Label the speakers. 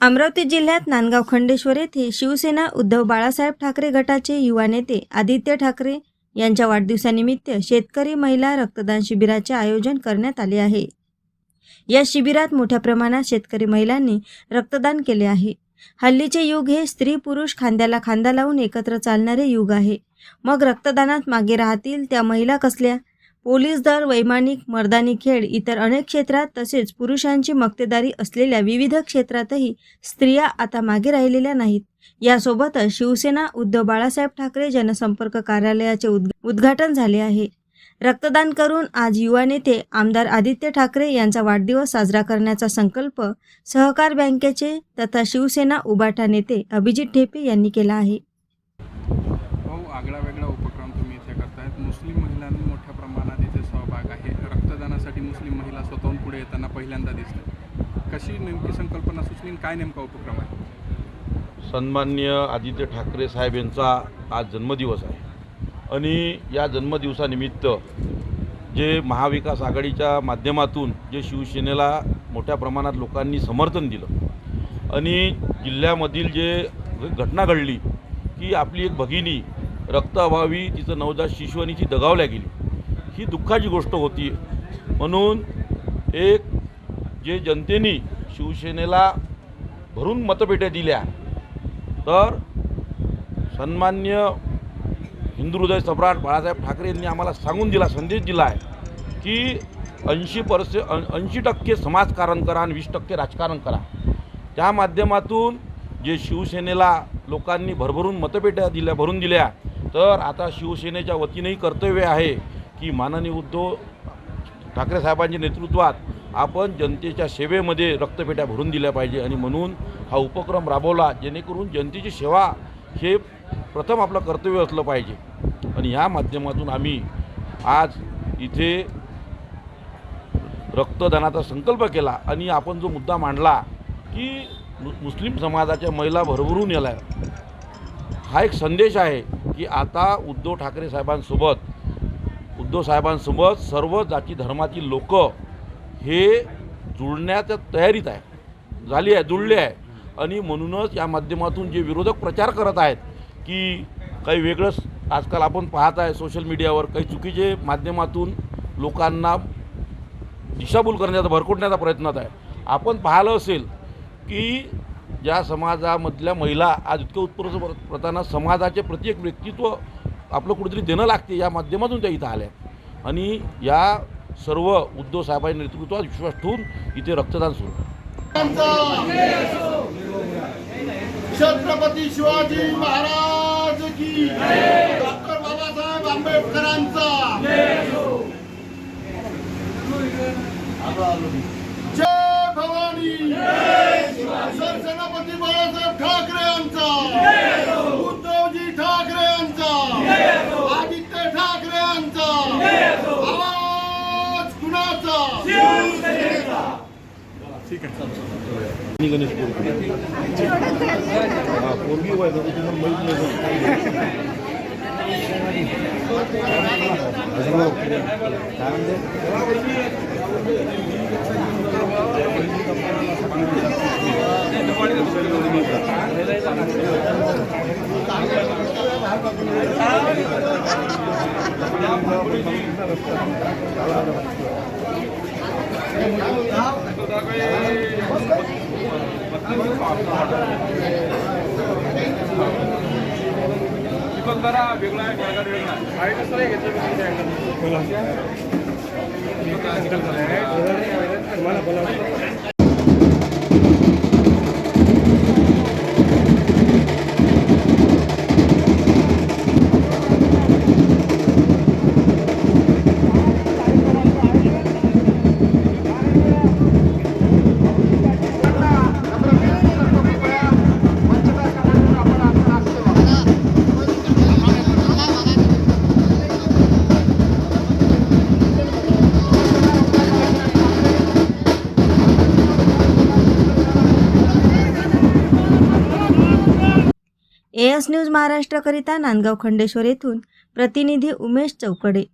Speaker 1: अमरावती जिल्ह्यात नांदगाव खंडेश्वर येथे शिवसेना उद्धव बाळासाहेब ठाकरे गटाचे युवा नेते आदित्य ठाकरे यांच्या वाढदिवसानिमित्त शेतकरी महिला रक्तदान शिबिराचे आयोजन करण्यात आले आहे. या शिबिरात मोठ्या प्रमाणात शेतकरी महिलांनी रक्तदान केले आहे. हल्लीचे युग हे स्त्री पुरुष खांद्याला खांदा लावून एकत्र चालणारे युग आहे. मग रक्तदानात मागे राहतील त्या महिला कसल्या? पोलीस दल वैमानिक मर्दानी खेळ इतर अनेक क्षेत्रात तसेच पुरुषांची मक्तेदारी असलेल्या विविध क्षेत्रातही स्त्रिया आता मागे राहिलेल्या नाहीत. यासोबतच शिवसेना उद्धव बाळासाहेब ठाकरे जनसंपर्क कार्यालयाचे उद्घाटन झाले आहे. रक्तदान करून आज युवा नेते आमदार आदित्य ठाकरे यांचा वाढदिवस साजरा करण्याचा संकल्प सहकार बँकेचे तथा शिवसेना उबाटा नेते अभिजित ठेपे यांनी केला आहे
Speaker 2: भाऊ आगळा वेगळा उपक्रम तुम्ही इथे करतायत मुस्लिम महिलांनी मोठ्या प्रमाणात इथे सहभाग आहे मराठी मुस्लिम महिला स्वतःहून पुढे येताना पहिल्यांदा दिसतात. कशी नेमकी संकल्पना सुचली आणि काय नेमका उपक्रम आहे?
Speaker 3: सन्मान्य आदित्य ठाकरे साहेब यांचा आज जन्मदिवस आहे. आणि या जन्मदिवसानिमित्त जे महाविकास आघाडीच्या माध्यमातून जे शिवसेनेला मोठ्या प्रमाणात लोकांनी समर्थन दिलं आणि जिल्ह्यामधील जे घटना घडली की आपली एक भगिनी रक्ताभावी तिचं नवजात शिशु आणि ती दगावल्या गेली ही दुःखाची गोष्ट होती. म्हणून एक जे जनतेने शिवसेनेला भरून मतपेट्या दिल्या तर सन्मान्य हिंदू हृदय सम्राट बाळासाहेब ठाकरे यांनी आम्हाला सांगून दिला संदेश दिला आहे की ऐंशी पर्से ऐंशी टक्के समाजकारण करा आणि वीस टक्के राजकारण करा. त्या माध्यमातून जे शिवसेनेला लोकांनी भरभरून मतपेट्या दिल्या भरून दिल्या तर आता शिवसेनेच्या वतीनेही कर्तव्य आहे की माननीय उद्धव ठाकरे साहेबांच्या नेतृत्वात आपण जनतेच्या सेवेमध्ये रक्तपेट्या भरून दिल्या पाहिजे आणि म्हणून हा उपक्रम राबवला जेणेकरून जनतेची सेवा हे प्रथम आपलं कर्तव्य असलं पाहिजे. आणि ह्या माध्यमातून आम्ही आज इथे रक्तदानाचा संकल्प केला आणि आपण जो मुद्दा मांडला की मु मुस्लिम समाजाच्या महिला भरभरून याला हा एक संदेश आहे की आता उद्धव ठाकरे साहेबांसोबत उद्धव साहेबांसोबत सर्व जाती धर्मातील लोक हे जुळण्याच्या तयारीत आहे. झाली आहे जुळले आहे. आणि म्हणूनच या माध्यमातून जे विरोधक प्रचार करत आहेत की काही वेगळंच आजकाल आपण पाहत आहे सोशल मीडियावर काही चुकीचे माध्यमातून लोकांना दिशाभूल करण्याचा भरकटण्याचा प्रयत्नात आहे. आपण पाहिलं असेल की ज्या समाजामधल्या महिला आज इतकं उत्कृष्ट प्रताना समाजाचे प्रत्येक व्यक्तित्व आपलं कुठेतरी देणं लागते या माध्यमातून त्या इथं आल्या. आणि या सर्व उद्धव साहेबांच्या नेतृत्वात विश्वास ठेवून इथे रक्तदान सुरू.
Speaker 4: छत्रपती शिवाजी महाराज की डॉक्टर बाबासाहेब आंबेडकरांचा जय भवानी सरसेनापती बाळासाहेब ठाकरे यांचा उद्धवजी ठाकरे यांचा आदित्य ठाकरे यांचा आवाज कुणाचा
Speaker 2: ठीक आहे.
Speaker 3: गणेश पोरगी
Speaker 2: जरा वेगळा आहे वर्गात वेगळा आहे. जरा वेगळा आहे मला बोला
Speaker 1: एस न्यूज महाराष्ट्राकरिता नांदगाव खंडेश्वर येथून प्रतिनिधी उमेश चौकडे.